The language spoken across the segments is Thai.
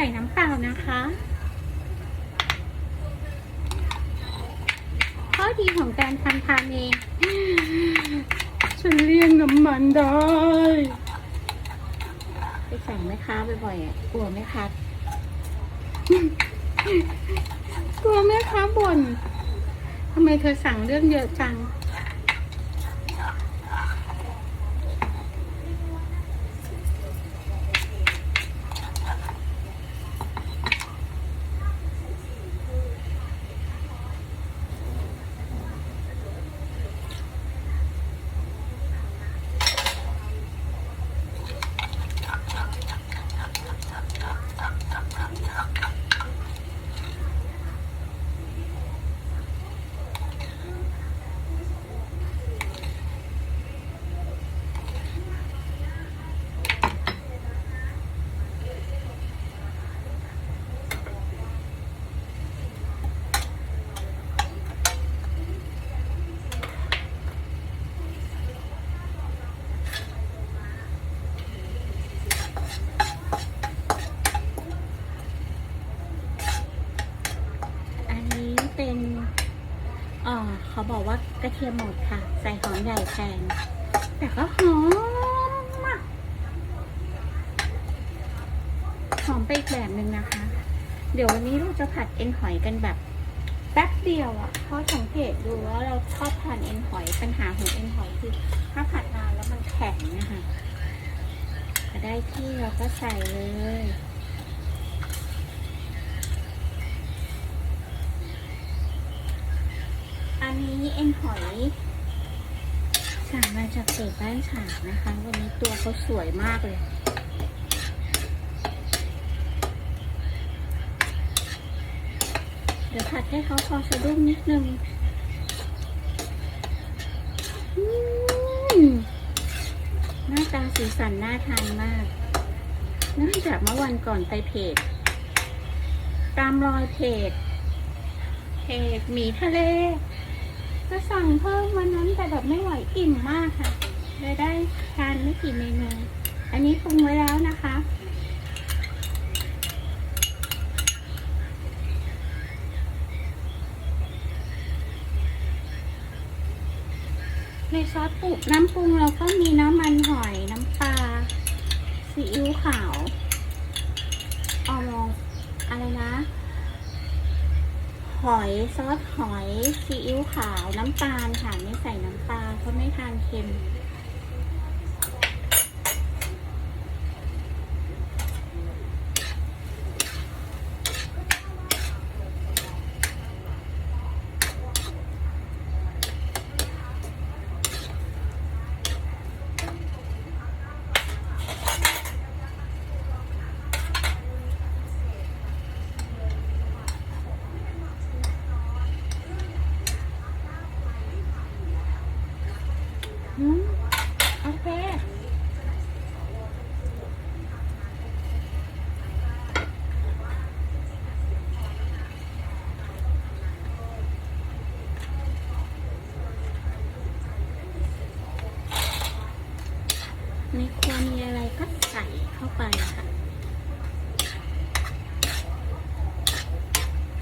ส่น้ำเปล่านะคะข้อดีของการทำทานเองฉันเลี่ยงน้ำมันได้ ไปสั่งแม่ค้าบ่อยๆอะกลัวแม่ค้ากลัวแม่ค้าบ่นทำไมเธอสั่งเรื่องเยอะจัง อันนี้เป็น เขาบอกว่ากระเทียมหมดค่ะ ใส่หอมใหญ่แทนแต่ก็หอมมากหอมไปอีกแบบหนึ่งนะคะ เดี๋ยววันนี้เราจะผัดเอ็นหอยกันแบบแป๊บเดียวอะ่ะเพราะสังเกตดูว่าเราชอบทานเอ็นหอยปัญหาของเอ็นหอยคือถ้าผัดนานแล้วมันแข็งนะคะได้ที่เราก็ใส่เลย อั นี้เอ็นหอยสั่งมาจากเศษบ้านฉางนะคะ วันนี้ตัวเขาสวยมากเลย เดี๋ยวผัดให้เขาพอสะดุ้งนิดนึงหน้าตาสีสันน่าทานมากเนื่องจากเมื่อวันก่อนไปเพจ ตามรอยเพจเพจหมีทะเล จะสั่งเพิ่มวันนั้นแต่แบบไม่ไหวอิ่มมากค่ะเลยได้ทานไม่กี่เมนู อันนี้ปรุงไว้แล้วนะคะ ในซอสปรุงน้ำปรุงเราก็มีน้ำมันหอยน้ำปลาซีอิ๊วขาวเอาลองอะไรนะ หอยซอสหอยซีอิ๊วขาวน้ำตาลค่ะไม่ใส่น้ำตาลเพราะไม่ทานเค็ม อืมโอเคในครัวมีอะไรก็ใส่เข้าไปค่ะ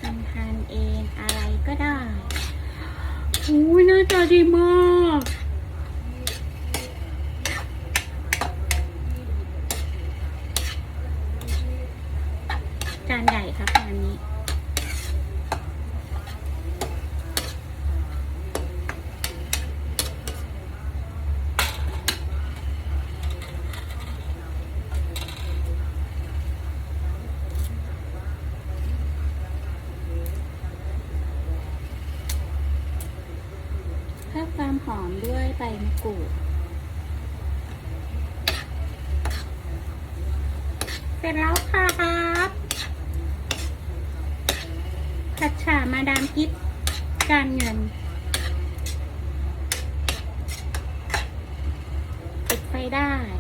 ทำทานเองอะไรก็ได้ อุ้ยน่าตาดีมาก จา นใหญ่ครับจานนี้เพิ่มความหอมด้วยใบมะกรูดเสร็จแล้วครั ชัดฉ่ามาดามกิฟการเงินปิดไฟได้